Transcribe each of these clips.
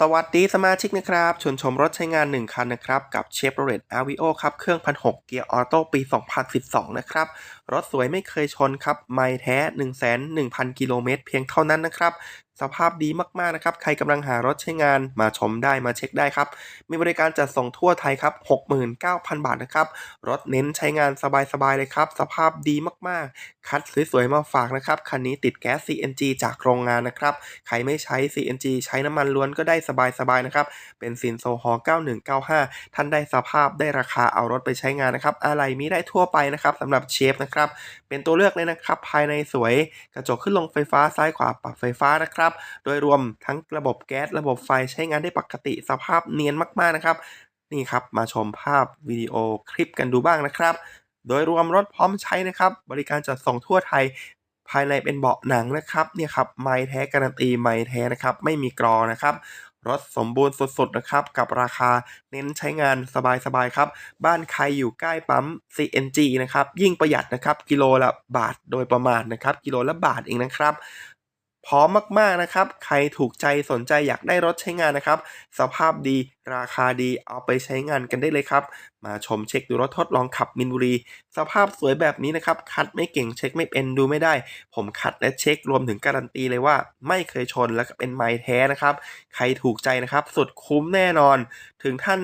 สวัสดีสมาชิกนะครับ ชวนชมรถใช้งาน 1 คันนะครับ กับ Chevrolet Aveo ครับ เครื่อง 1,600 เกียร์ออโต้ปี 2012 นะครับ รถสวยไม่เคยชนครับ ไม่แท้ 1 1 0 0 0 กิโลเมตรเพียงเท่านั้นนะครับ สภาพดีมากๆนะครับ ใครกำลังหารถใช้งานมาชมได้มาเช็คได้ครับ มีบริการจัดส่งทั่วไทยครับ 69,000 บาทนะครับ รถเน้นใช้งานสบายๆเลยครับ สภาพดีมากๆ คัดสวยๆมาฝากนะครับ คันนี้ติดแก๊ส CNG จากโรงงานนะครับ ใครไม่ใช้ CNG ใช้น้ำมันล้วนก็ได้สบายๆนะครับ เป็นซินโซฮอล์9195 ท่านได้สภาพได้ราคาเอารถไปใช้งานนะครับ อะไรมีได้ทั่วไปนะครับสำหรับเชฟนะครับ เป็นตัวเลือกเลยนะครับ ภายในสวย กระจกขึ้นลงไฟฟ้าซ้ายขวาปรับไฟฟ้านะครับโดยรวมทั้งระบบแก๊สระบบไฟใช้งานได้ปกติสภาพเนียนมากๆนะครับ นี่ครับมาชมภาพวิดีโอคลิปกันดูบ้างนะครับ โดยรวมรถพร้อมใช้นะครับ บริการจัดส่งทั่วไทยภายในเป็นเบาะหนังนะครับเนี่ยครับไม้แท้การันตีไม้แท้นะครับ ไม่มีกรอนะครับรถสมบูรณ์สุดๆนะครับ กับราคาเน้นใช้งานสบายๆครับ บ้านใครอยู่ใกล้ปั๊ม CNG นะครับ ยิ่งประหยัดนะครับ กิโลละบาทโดยประมาณนะครับ กิโลละบาทเองนะครับ พร้อมมากๆนะครับ ใครถูกใจสนใจอยากได้รถใช้งานนะครับ สภาพดีราคาดีเอาไปใช้งานกันได้เลยครับ มาชมเช็คดูรถทดลองขับมินบุรี สภาพสวยแบบนี้นะครับ คัดไม่เก่งเช็คไม่เป็นดูไม่ได้ ผมคัดและเช็ครวมถึงการันตีเลยว่า ไม่เคยชนและเป็นไม้แท้นะครับ ใครถูกใจนะครับ สุดคุ้มแน่นอน ถึงท่าน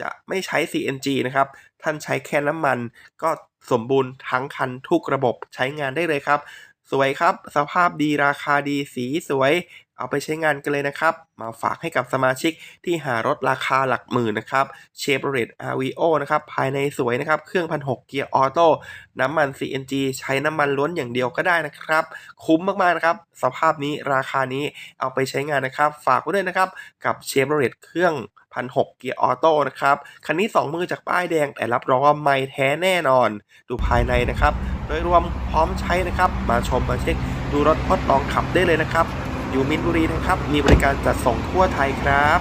จะไม่ใช้ CNG นะครับ ท่านใช้แค่น้ำมัน ก็สมบูรณ์ทั้งคันทุกระบบใช้งานได้เลยครับ สวยครับ สภาพดีราคาดีสีสวย เอาไปใช้งานกันเลยนะครับ มาฝากให้กับสมาชิกที่หารถราคาหลักหมื่นนะครับ Chevrolet Aveo นะครับ ภายในสวยนะครับ เครื่อง1,600เกียร์ออโต้น้ำมัน CNG ใช้น้ำมันล้วนอย่างเดียวก็ได้นะครับ คุ้มมากๆนะครับ สภาพนี้ราคานี้เอาไปใช้งานนะครับ ฝากไว้ด้วยนะครับ กับ Chevrolet เครื่อง1,600เกียร์ออโต้นะครับ คันนี้ 2 มือจากป้ายแดงแต่รับรองว่าไม่แท้แน่นอน ดูภายในนะครับ โดยรวมพร้อมใช้นะครับ มาชมมาเช็คดูรถทดลองขับได้เลยนะครับ อยู่มินบุรีนะครับ มีบริการจัดส่งทั่วไทยครับ